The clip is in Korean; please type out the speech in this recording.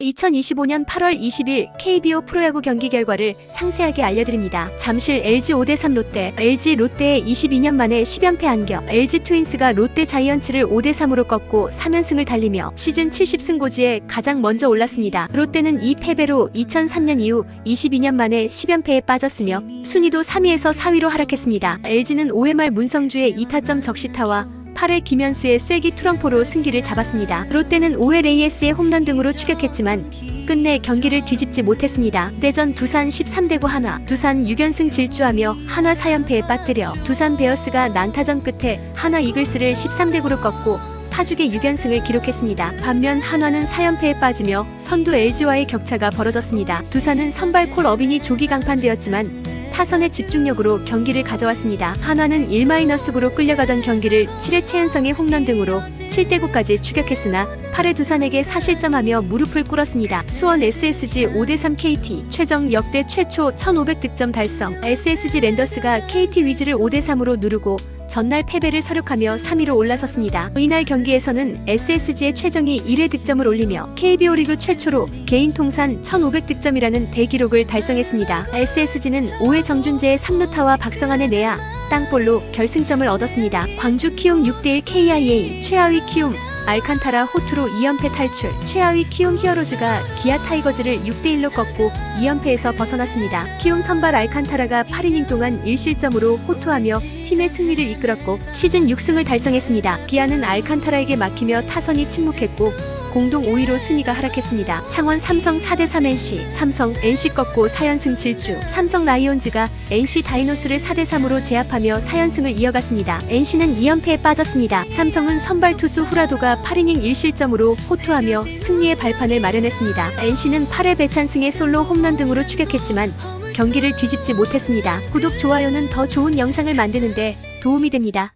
2025년 8월 20일 KBO 프로야구 경기 결과를 상세하게 알려드립니다. 잠실 LG 5대3 롯데, LG 롯데의 22년 만에 10연패 안겨, LG 트윈스가 롯데 자이언츠를 5대3으로 꺾고 3연승을 달리며 시즌 70승 고지에 가장 먼저 올랐습니다. 롯데는 이 패배로 2003년 이후 22년 만에 10연패에 빠졌으며 순위도 3위에서 4위로 하락했습니다. LG는 5회 말 문성주의 2타점 적시타와 8회 김현수의 쐐기 트럼포로 승기를 잡았습니다. 롯데는 5회 레이에스의 홈런 등으로 추격했지만 끝내 경기를 뒤집지 못했습니다. 대전 두산 13대9 한화, 두산 6연승 질주하며 한화 4연패에 빠뜨려 두산 베어스가 난타전 끝에 한화 이글스를 13대9로 꺾고 파죽의 6연승을 기록했습니다. 반면 한화는 4연패에 빠지며 선두 LG와의 격차가 벌어졌습니다. 두산은 선발 콜 어빈이 조기 강판되었지만 타선의 집중력으로 경기를 가져왔습니다. 한화는 1-9로 끌려가던 경기를 7회 최은성의 홈런 등으로 7대 9까지 추격했으나 8회 두산에게 사실점하며 무릎을 꿇었습니다. 수원 SSG 5대3 KT 최정 역대 최초 1500득점 달성 SSG 랜더스가 KT 위즈를 5대3으로 누르고 전날 패배를 서력하며 3위로 올라섰습니다. 이날 경기에서는 SSG의 최정이 1회 득점을 올리며 KBO 리그 최초로 개인 통산 1500득점이라는 대기록을 달성했습니다. SSG는 5회 정준재의 3루타와 박성환의 내야 땅볼로 결승점을 얻었습니다. 광주 키움 6대1 KIA 최하위 키움 알칸타라 호투로 2연패 탈출 최하위 키움 히어로즈가 기아 타이거즈를 6대1로 꺾고 2연패에서 벗어났습니다. 키움 선발 알칸타라가 8이닝 동안 1실점으로 호투하며 팀의 승리를 이끌었고 시즌 6승을 달성했습니다. 기아는 알칸타라에게 막히며 타선이 침묵했고 공동 5위로 순위가 하락했습니다. 창원 삼성 4대3 NC, 삼성 NC 꺾고 4연승 질주, 삼성 라이온즈가 NC 다이노스를 4대3으로 제압하며 4연승을 이어갔습니다. NC는 2연패에 빠졌습니다. 삼성은 선발 투수 후라도가 8이닝 1실점으로 호투하며 승리의 발판을 마련했습니다. NC는 8회 배찬승의 솔로 홈런 등으로 추격했지만 경기를 뒤집지 못했습니다. 구독, 좋아요는 더 좋은 영상을 만드는데 도움이 됩니다.